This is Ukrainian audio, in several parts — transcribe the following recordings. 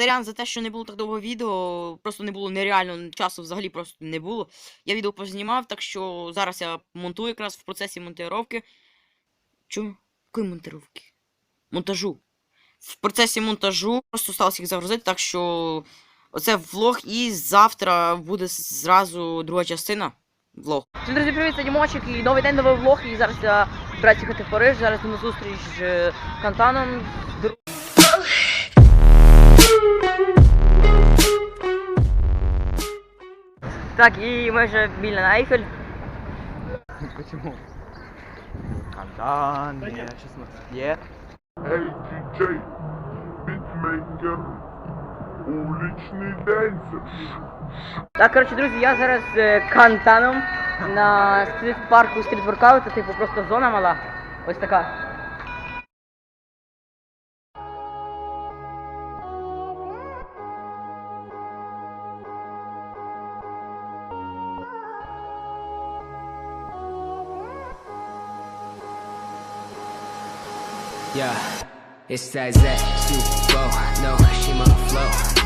сорян за те, що не було так довго відео. Просто не було нереально часу взагалі просто не було. Я відео познімав, так що зараз я монтую якраз в процесі монтировки. Чому? Якої монтировки? Монтажу. В процесі монтажу просто сталося їх загрузити, так що оце влог і завтра буде зразу друга частина. Влог. Всім друзі, привіт, це Дімочик і новий день, новий влог. І зараз я збираюся їхати в Париж. Зараз на зустріч з Кантаном. Так, і ми вже біля Ейфель. Почему? Кандан, не, честно. Е. Эй, диджей, битмейкер, уличный дэнсер. Так, коротше, друзі, я зараз з Кантаном на стріт парку стріт воркаут, це типу просто зона мала. Ось така. Yeah, it's that Z, you go, no, she my flow.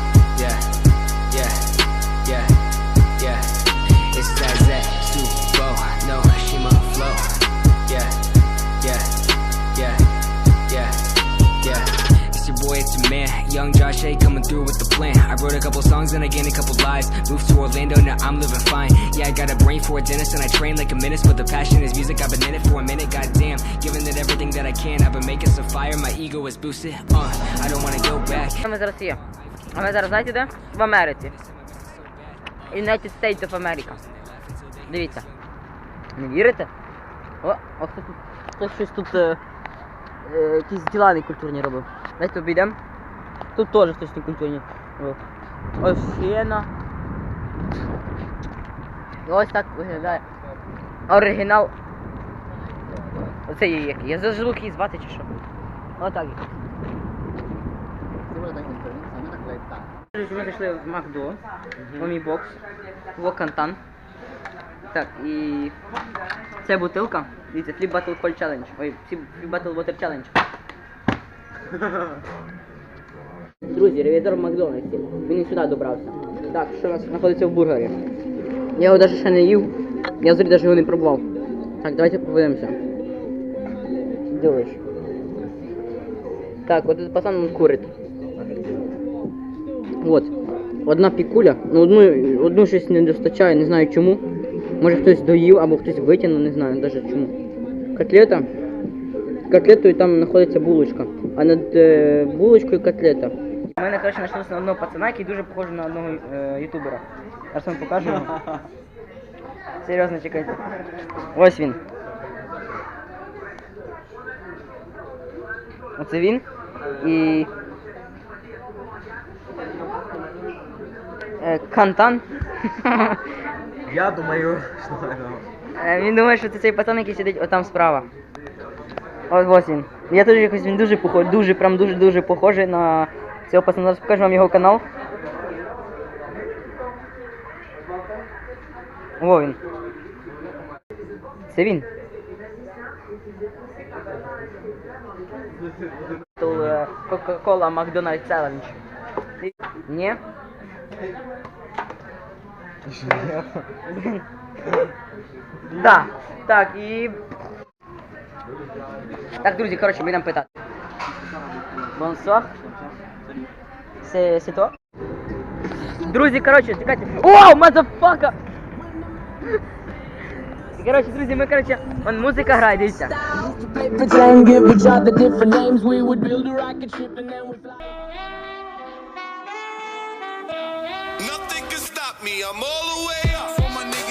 Josh A coming through with the plan. I wrote a couple songs and I gained a couple lives. Moved to Orlando, now I'm living fine. Yeah, I got a brain for a dentist and I train like a menace. But the passion is music, I've been in it for a minute. Goddamn, giving it everything that I can. I've been making some fire, my ego is boosted. Uh, I don't wanna go back. Ми зараз є? А ми зараз знаєте? В Америці. United States of America. Дивіться. Не вірите? О, о тут? Хтось щось тут е, е, якісь діла некультурні робив. Давайте обійдемо. Тут теж хтось некультурні робив. Ось сіна. І ось так виглядає. Оригінал. Оце є який. Я забув її звати чи що. Отак. Ми зайшли в Макдо, бокс, в Кантан. Так, і це бутилка. Дивіться, Flip Battle Call Challenge. Ой, Flip Battle Water Challenge. Друзі, ревізор в Макдональдсі. Він і сюди добрався. Так, що у нас знаходиться в бургері? Я його навіть ще не їв. Я взагалі навіть його не пробував. Так, давайте подивимося. Дивиш. Так, от этот пацан он курить. От. Одна пікуля. Ну одну, одну щось не достачає, не знаю чому. Може хтось доїв або хтось витягнув, не знаю навіть чому. Котлета. Котлетою там знаходиться булочка. А над е, булочкою котлета. Мене, коротше, знайшлося на одного пацана, який дуже похожий на одного е, ютубера. Зараз вам покажу. його. Серйозно, чекайте. Ось він. Оце він. І. Е, Кантан. Я думаю, это... Е, Він думає, що це цей пацан, який сидить отам справа. От ось він. Я теж якось він дуже похожий, дуже, прям дуже дуже похожий на цього пацана. Зараз покажу вам його канал. О, він. Це він. Coca-Cola McDonald's Challenge. Ні? Так, так, і. Так, друзі, коротше, ми йдемо питати. Бонсуар. Це це то? Друзі, коротше, чекайте. О, мазафака! Коротше, друзі, ми, коротше, вон музика грає, дивіться. Nothing can stop me, I'm all the